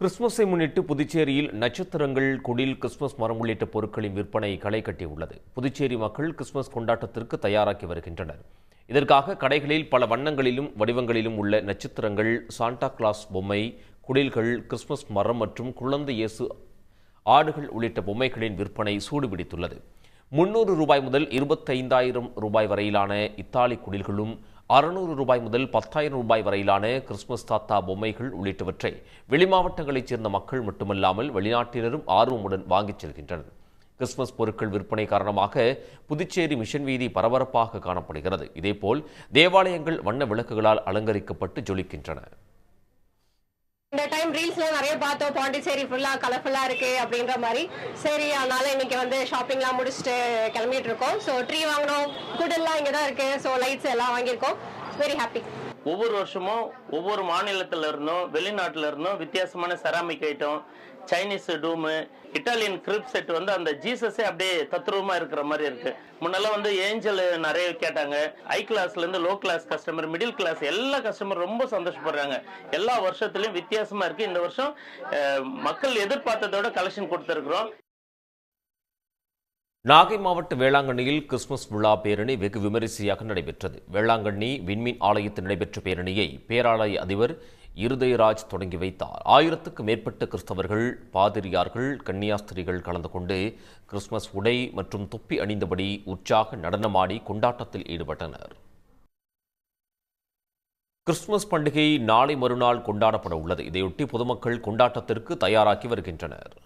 கிறிஸ்துமஸை முன்னிட்டு புதுச்சேரியில் நட்சத்திரங்கள் குடில் கிறிஸ்துமஸ் மரம் உள்ளிட்ட பொருட்களின் விற்பனை களை கட்டியுள்ளது. புதுச்சேரி மக்கள் கிறிஸ்துமஸ் கொண்டாட்டத்திற்கு தயாராகி வருகின்றனர். இதற்காக கடைகளில் பல வண்ணங்களிலும் வடிவங்களிலும் உள்ள நட்சத்திரங்கள் சாண்டா கிளாஸ் பொம்மை குடில்கள் கிறிஸ்துமஸ் மரம் மற்றும் குழந்தை இயேசு ஆடுகள் உள்ளிட்ட பொம்மைகளின் விற்பனை சூடுபிடித்துள்ளது. முன்னூறு ரூபாய் முதல் இருபத்தைந்தாயிரம் ரூபாய் வரையிலான இத்தாலி குடில்களும் அறுநூறு ரூபாய் முதல் பத்தாயிரம் ரூபாய் வரையிலான கிறிஸ்துமஸ் தாத்தா பொம்மைகள் உள்ளிட்டவற்றை வெளிமாவட்டங்களைச் சேர்ந்த மக்கள் மட்டுமல்லாமல் வெளிநாட்டினரும் ஆர்வமுடன் வாங்கிச் செல்கின்றனர். கிறிஸ்துமஸ் பொருட்கள் விற்பனை காரணமாக புதுச்சேரி மிஷன் வீதி பரபரப்பாக காணப்படுகிறது. இதேபோல் தேவாலயங்கள் வண்ண விளக்குகளால் அலங்கரிக்கப்பட்டு ஜொலிக்கின்றன. டைம் ரீல்ஸ்லாம் நிறைய பார்த்தோம். பாண்டிச்சேரி ஃபுல்லா கலர்ஃபுல்லா இருக்கு அப்படின்ற மாதிரி. சரி அதனால இன்னைக்கு வந்து ஷாப்பிங்லாம் முடிச்சுட்டு கிளம்பிட்டு இருக்கோம். ஸோ ட்ரீ வாங்கினோம். குடெல்லாம் இங்கே தான் இருக்கு. ஸோ லைட்ஸ் எல்லாம் வாங்கியிருக்கோம். வெரி ஹாப்பி ஒவ்வொரு வருஷமும் ஒவ்வொரு மாநிலத்துல இருந்தும் வெளிநாட்டுல இருந்தும் வித்தியாசமான செராமிக் ஐட்டம் சைனீஸ் டூமு இட்டாலியன் கிரிப் செட் வந்து அந்த ஜீசஸே அப்படியே தத்ரூபமா இருக்கிற மாதிரி இருக்கு. முன்னெல்லாம் வந்து ஏஞ்சல் நிறைய கேட்டாங்க. ஹை கிளாஸ்ல இருந்து low class customer middle class எல்லா கஸ்டமர் ரொம்ப சந்தோஷப்படுறாங்க. எல்லா வருஷத்துலயும் வித்தியாசமா இருக்கு. இந்த வருஷம் மக்கள் எதிர்பார்த்ததோட கலெக்ஷன் கொடுத்துருக்குறோம். நாகை மாவட்ட வேளாங்கண்ணியில் கிறிஸ்துமஸ் விழா பேரணி வெகு விமரிசையாக நடைபெற்றது. வேளாங்கண்ணி விண்மீன் ஆலயத்தில் நடைபெற்ற பேரணியை பேராலய அதிபர் இருதயராஜ் தொடங்கி வைத்தார். ஆயிரத்துக்கு மேற்பட்ட கிறிஸ்தவர்கள் பாதிரியார்கள் கன்னியாஸ்திரிகள் கலந்து கொண்டு கிறிஸ்துமஸ் உடை மற்றும் தொப்பி அணிந்தபடி உற்சாக நடனமாடி கொண்டாட்டத்தில் ஈடுபட்டனர். கிறிஸ்துமஸ் பண்டிகை நாளை மறுநாள் கொண்டாடப்பட உள்ளது. இதையொட்டி பொதுமக்கள் கொண்டாட்டத்திற்கு தயாராகி வருகின்றனர்.